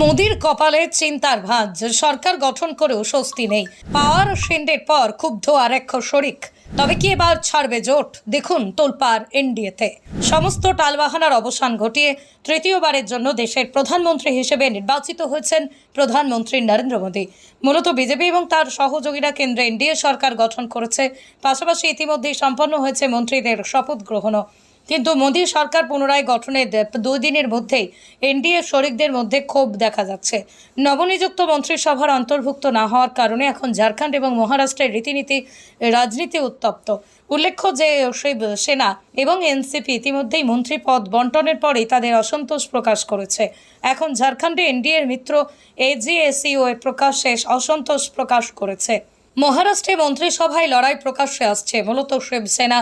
মোদির কপালে চিন্তার ভাঁজ। সরকার গঠন করেও স্বস্তি নেই। পাওয়ার শিন্ডের পর ক্ষুব্ধ আর এক শরিক। তবে কি এবার ছাড়বে জোট? দেখুন তোলপার এনডিএতে। সমস্ত টালবাহানার অবসান ঘটিয়ে তৃতীয়বারের জন্য দেশের প্রধানমন্ত্রী হিসেবে নির্বাচিত হয়েছেন প্রধানমন্ত্রী নরেন্দ্র মোদী। মূলত বিজেপি এবং তার সহযোগীরা কেন্দ্রে এনডিএ সরকার গঠন করেছে। পাশাপাশি ইতিমধ্যেই সম্পন্ন হয়েছে মন্ত্রীদের শপথ গ্রহণও। কিন্তু মোদী সরকার পুনরায় গঠনের দুই দিনের মধ্যেই এনডিএ শরিকদের মধ্যে ক্ষোভ দেখা যাচ্ছে। নবনিযুক্ত মন্ত্রিসভার অন্তর্ভুক্ত না হওয়ার কারণে এখন ঝাড়খণ্ড এবং মহারাষ্ট্রের রীতিনীতি, রাজনীতি উত্তপ্ত। উল্লেখ্য যে সেই সেনা এবং এনসিপি ইতিমধ্যেই মন্ত্রী পদ বন্টনের পরেই তাদের অসন্তোষ প্রকাশ করেছে। এখন ঝাড়খণ্ডে এনডিএর মিত্র এজিএসইও প্রকাশ্যে অসন্তোষ প্রকাশ করেছে। মহারাষ্ট্রে মন্ত্রিসভায় লড়াই প্রকাশ্যে আসছে। মূলত শিবসেনা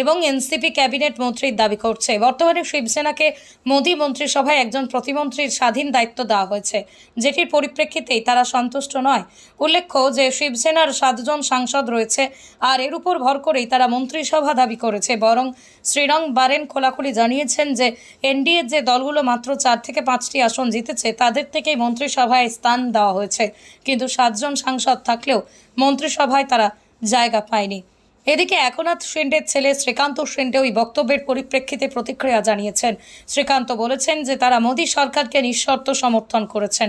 এবং এনসিপি ক্যাবিনেট মন্ত্রীর দাবি করছে। বর্তমানে শিবসেনাকে মোদী মন্ত্রিসভায় একজন প্রতিমন্ত্রীর স্বাধীন দায়িত্ব দেওয়া হয়েছে। যেটির পরিপ্রেক্ষিতেই তারা সন্তুষ্ট নয়। উল্লেখ্য যে শিবসেনার সাতজন সাংসদ রয়েছে আর এর উপর ভর করেই তারা মন্ত্রিসভা দাবি করেছে। বরং শ্রীরং বারেন খোলাখুলি জানিয়েছেন যে, এনডিএ যে দলগুলো মাত্র চার থেকে পাঁচটি আসন জিতেছে, তাদের থেকেই মন্ত্রিসভায় স্থান দেওয়া হয়েছে। কিন্তু সাতজন সাংসদ থাকলেও মন্ত্রিসভায় তারা জায়গা পায়নি। এদিকে একনাথ শিন্ডের ছেলে শ্রীকান্ত শিন্ডে ওই বক্তব্যের পরিপ্রেক্ষিতে প্রতিক্রিয়া জানিয়েছেন। শ্রীকান্ত বলেছেন যে তারা মোদী সরকারকে নিঃশর্ত সমর্থন করেছেন।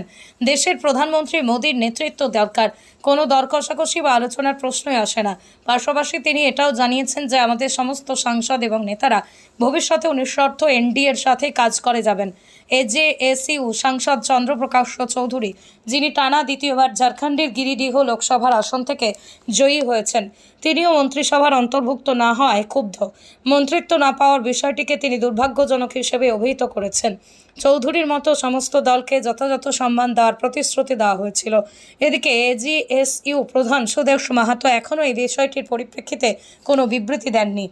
দেশের প্রধানমন্ত্রী মোদীর নেতৃত্ব দরকার। কোনো দর কষাকষি বা আলোচনার প্রশ্নই আসে না। পাশাপাশি তিনি এটাও জানিয়েছেন যে আমাদের সমস্ত সাংসদ এবং নেতারা ভবিষ্যতেও নিঃশর্ত এনডিএর সাথে কাজ করে যাবেন। এজেএসইউ সাংসদ চন্দ্রপ্রকাশ চৌধুরী, যিনি টানা দ্বিতীয়বার ঝাড়খণ্ডের গিরিডিহ লোকসভার আসন থেকে জয়ী হয়েছেন, তিনিও মন্ত্রিসভার অন্তর্ভুক্ত না হওয়ায় ক্ষুব্ধ। মন্ত্রিত্ব না পাওয়ার বিষয়টিকে তিনি দুর্ভাগ্যজনক হিসেবে অভিহিত করেছেন। চৌধুরীর মতো সমস্ত দলকে যথাযথ সম্মান দেওয়ার প্রতিশ্রুতি দেওয়া হয়েছিল। এদিকে এজিএসইউ প্রধান সুদেশ মাহাতো এখনও এই বিষয়টির পরিপ্রেক্ষিতে কোনো বিবৃতি দেননি।